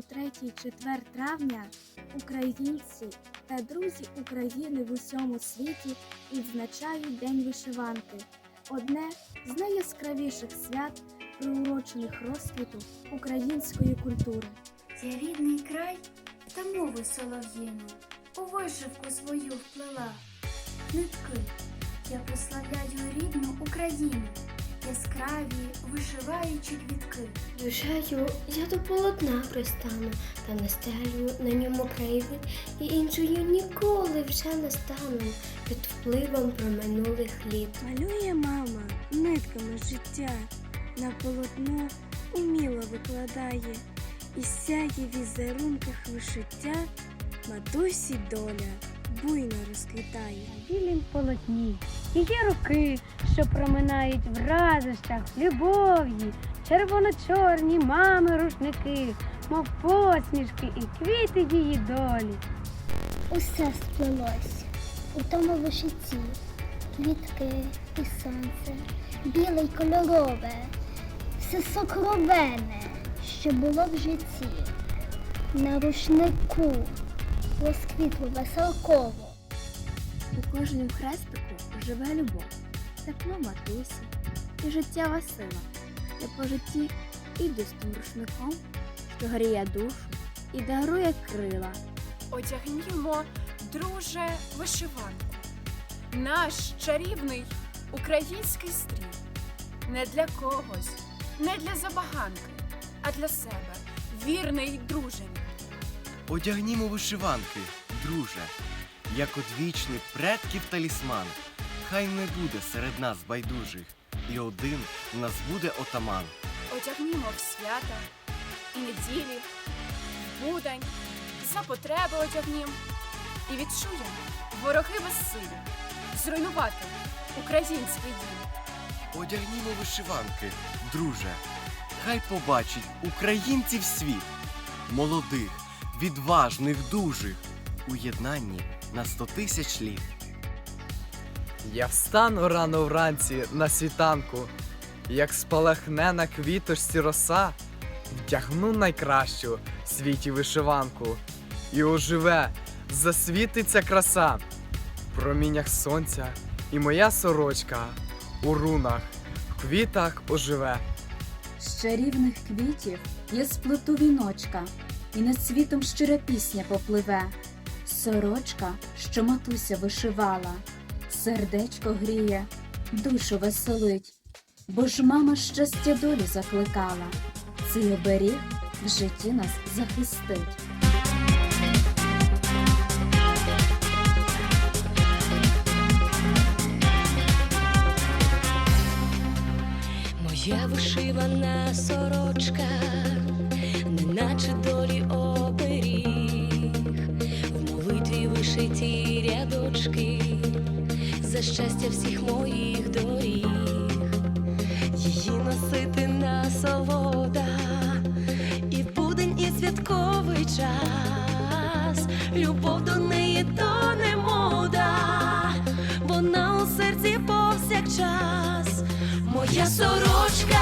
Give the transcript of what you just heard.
третій четвер травня українці та друзі України в усьому світі відзначають День вишиванки, одне з найяскравіших свят, приурочених розквіту української культури. Я рідний край та мову солов'їну у вишивку свою вплела. Нитки, я прославляю рідну Україну, яскраві вишиваючі квітки. Душею я до полотна пристану та настелю на ньому краєвид і іншою ніколи вже не стану під впливом проминулих літ. Малює мама нитками життя, на полотно уміло викладає, і сяє в візерунках вишиття, матусі доля буйно розквітає. білім полотні. Її руки, що проминають в радощах, в любов'ї, червоно-чорні мами рушники, мов посмішки і квіти її долі. Усе сплелось у тому вишиті, квітки і сонце, біле й кольорове, все сокровене, що було в житті. На рушнику розквітло веселково. У кожнім хрестику живе любов, тепло матусі і життєва сила. Я по житті іду з тим рушником, що гріє душу і дарує крила. Одягнімо, друже, вишиванку. Наш чарівний український стрій. Не для когось, не для забаганки, а для себе. Вірний друже. Одягнімо вишиванки, друже, як одвічний предків талісман. Хай не буде серед нас байдужих, і один в нас буде отаман. Одягнімо в свята і неділі, в будень, за потреби одягнім. І відчуємо вороги безсилі, зруйнувати український дім. Одягнімо вишиванки, друже. Хай побачить українців світ, молодих, відважних, дужих, у єднанні на сто тисяч літ. Я встану рано вранці на світанку, як спалахне на квіточці роса, вдягну найкращу в світі вишиванку, і оживе, засвітиться краса, в проміннях сонця, і моя сорочка у рунах, в квітах оживе. З чарівних квітів я сплету віночка, і над світом щира пісня попливе. Сорочка, що матуся вишивала, сердечко гріє, душу веселить, бо ж мама щастя долі закликала. Цей оберіг в житті нас захистить. Моя вишивана сорочка, неначе долі вишиті рядочки, за щастя всіх моїх доріг, її носити насолода, і будень, і святковий час, любов до неї то не мода, вона у серці повсякчас. Моя сорочка